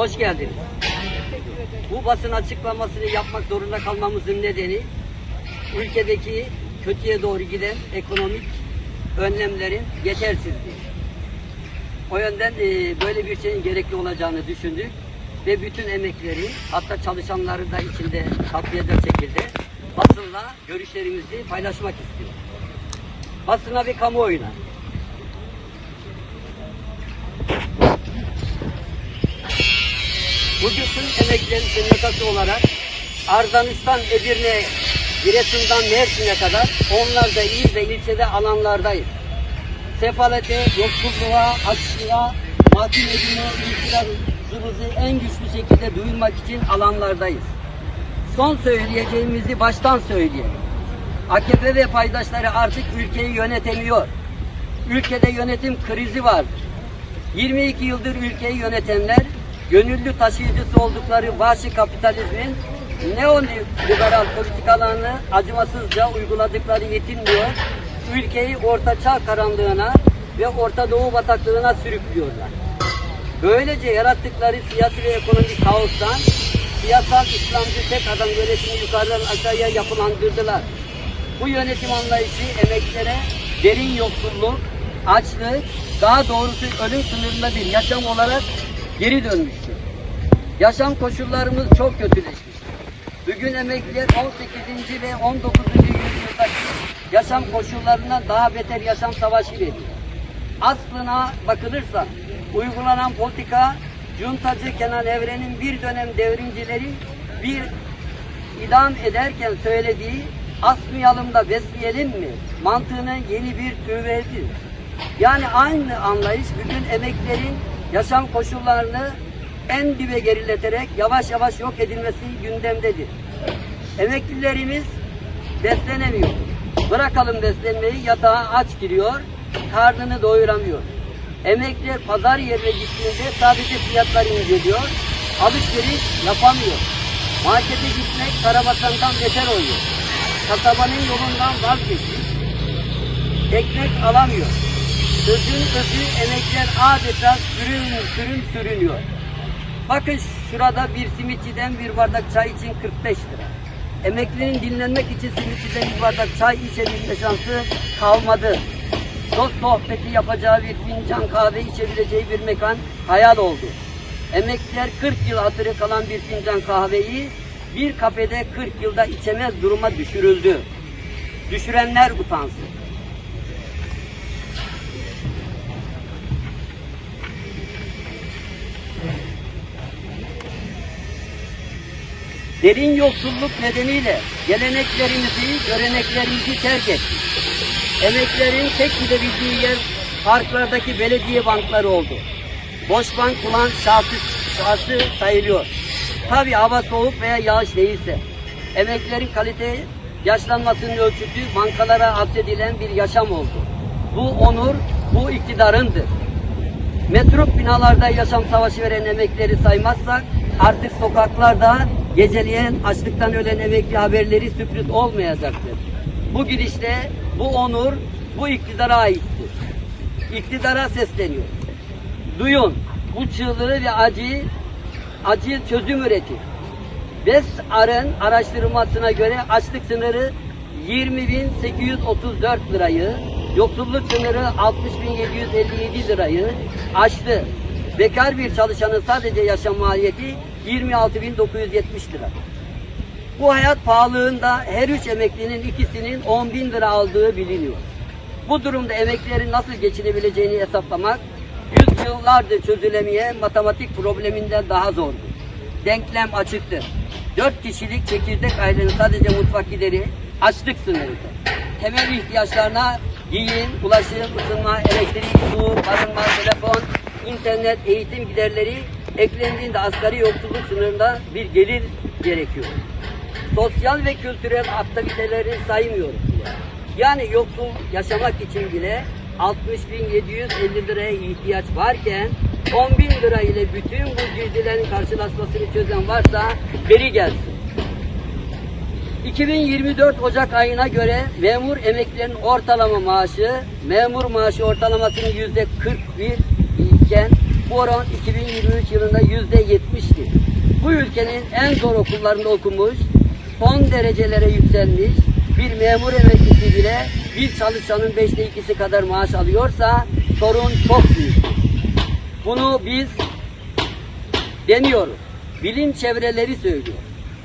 hoş geldiniz. Bu basın açıklamasını yapmak zorunda kalmamızın nedeni ülkedeki kötüye doğru giden ekonomik önlemlerin yetersizliği. O yönden e, böyle bir şeyin gerekli olacağını düşündük ve bütün emekleri hatta çalışanları da içinde kapsayacak şekilde basınla görüşlerimizi paylaşmak istiyoruz. Basına bir kamuoyuna. Bugün tüm emeklilerin sendikası olarak Ardanış'tan Edirne, Giresun'dan Mersin'e kadar onlarda il ve ilçede alanlardayız. Sefalete, yoksulluğa, açlığa, mahkum edilme, itirazımızı en güçlü şekilde duyurmak için alanlardayız. Son söyleyeceğimizi baştan söyleyelim. AKP ve paydaşları artık ülkeyi yönetemiyor. Ülkede yönetim krizi vardır. 22 yıldır ülkeyi yönetenler gönüllü taşıyıcısı oldukları vahşi kapitalizmin neoliberal politikalarını acımasızca uyguladıkları yetinmiyor. Ülkeyi orta çağ karanlığına ve Orta Doğu bataklığına sürüklüyorlar. Böylece yarattıkları siyasi ve ekonomik kaostan siyasal İslamcı tek adam yönetimi yukarıdan aşağıya yapılandırdılar. Bu yönetim anlayışı emeklilere derin yoksulluk, açlık, daha doğrusu ölüm sınırında bir yaşam olarak geri dönmüştür. Yaşam koşullarımız çok kötüleşmiş. Bugün emekliler 18. ve 19. yüzyıldaki yaşam koşullarından daha beter yaşam savaşı veriyor. Aslına bakılırsa uygulanan politika Cuntacı Kenan Evren'in bir dönem devrimcileri bir idam ederken söylediği asmayalım da besleyelim mi mantığının yeni bir türevidir. Yani aynı anlayış bugün emeklerin yaşam koşullarını en dibe gerileterek yavaş yavaş yok edilmesi gündemdedir. Emeklilerimiz beslenemiyor. Bırakalım beslenmeyi yatağa aç giriyor, karnını doyuramıyor. Emekliler pazar yerine gittiğinde sadece fiyatları inceliyor, alışveriş yapamıyor. Markete gitmek karabasandan beter oluyor. Kasabanın yolundan vazgeçmiş. Ekmek alamıyor. Sözün özü emekler adeta sürün sürün sürünüyor. Bakın şurada bir simitçiden bir bardak çay için 45 lira. Emeklinin dinlenmek için simitçiden bir bardak çay içebilme şansı kalmadı. Dost sohbeti yapacağı bir fincan kahve içebileceği bir mekan hayal oldu. Emekliler 40 yıl hatırı kalan bir fincan kahveyi bir kafede 40 yılda içemez duruma düşürüldü. Düşürenler utansın. Derin yoksulluk nedeniyle geleneklerimizi, göreneklerimizi terk ettik. Emeklerin tek gidebildiği yer parklardaki belediye bankları oldu. Boş bank bulan şahsı, şahsı sayılıyor. Tabi hava soğuk veya yağış değilse. Emeklerin kalite yaşlanmasının ölçütü bankalara atfedilen bir yaşam oldu. Bu onur, bu iktidarındır. Metruk binalarda yaşam savaşı veren emekleri saymazsak artık sokaklarda geceleyen açlıktan ölen emekli haberleri sürpriz olmayacaktır. Bu gidişle bu onur bu iktidara aittir. İktidara sesleniyor. Duyun bu çığlığı ve acıyı acı çözüm üretin. BESAR'ın araştırmasına göre açlık sınırı 20.834 lirayı, yoksulluk sınırı 60.757 lirayı aştı. Bekar bir çalışanın sadece yaşam maliyeti 26.970 lira. Bu hayat pahalılığında her üç emeklinin ikisinin 10 bin lira aldığı biliniyor. Bu durumda emeklilerin nasıl geçinebileceğini hesaplamak yüzyıllardır çözülemeyen matematik probleminden daha zordur. Denklem açıktır. Dört kişilik çekirdek ailenin sadece mutfak gideri açlık sınırıdır. Temel ihtiyaçlarına giyim, ulaşım, ısınma, elektrik, su, barınma, telefon, internet, eğitim giderleri eklendiğinde asgari yoksulluk sınırında bir gelir gerekiyor. Sosyal ve kültürel aktiviteleri saymıyoruz bile. Yani yoksul yaşamak için bile 60.750 liraya ihtiyaç varken 10 bin lira ile bütün bu girdilerin karşılaşmasını çözen varsa beri gelsin. 2024 Ocak ayına göre memur emeklilerin ortalama maaşı memur maaşı ortalamasının yüzde 41 iken Bu oran 2023 yılında yüzde yetmişti. Bu ülkenin en zor okullarında okumuş, son derecelere yükselmiş bir memur emeklisi bile bir çalışanın beşte ikisi kadar maaş alıyorsa sorun çok büyük. Bunu biz demiyoruz. Bilim çevreleri söylüyor.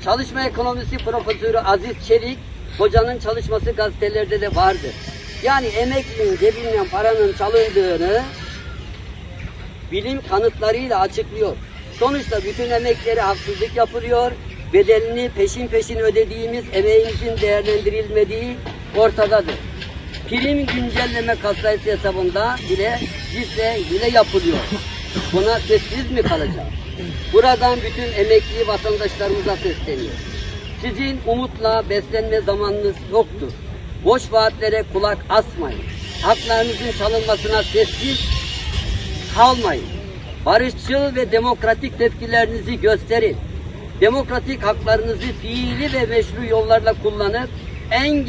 Çalışma ekonomisi profesörü Aziz Çelik, hocanın çalışması gazetelerde de vardır. Yani emeklinin cebinden paranın çalındığını bilim kanıtlarıyla açıklıyor. Sonuçta bütün emeklere haksızlık yapılıyor. Bedelini peşin peşin ödediğimiz emeğimizin değerlendirilmediği ortadadır. Prim güncelleme kasayısı hesabında bile bizle hile yapılıyor. Buna sessiz mi kalacağız? Buradan bütün emekli vatandaşlarımıza sesleniyor. Sizin umutla beslenme zamanınız yoktur. Boş vaatlere kulak asmayın. Haklarınızın çalınmasına sessiz kalmayın. Barışçıl ve demokratik tepkilerinizi gösterin. Demokratik haklarınızı fiili ve meşru yollarla kullanıp en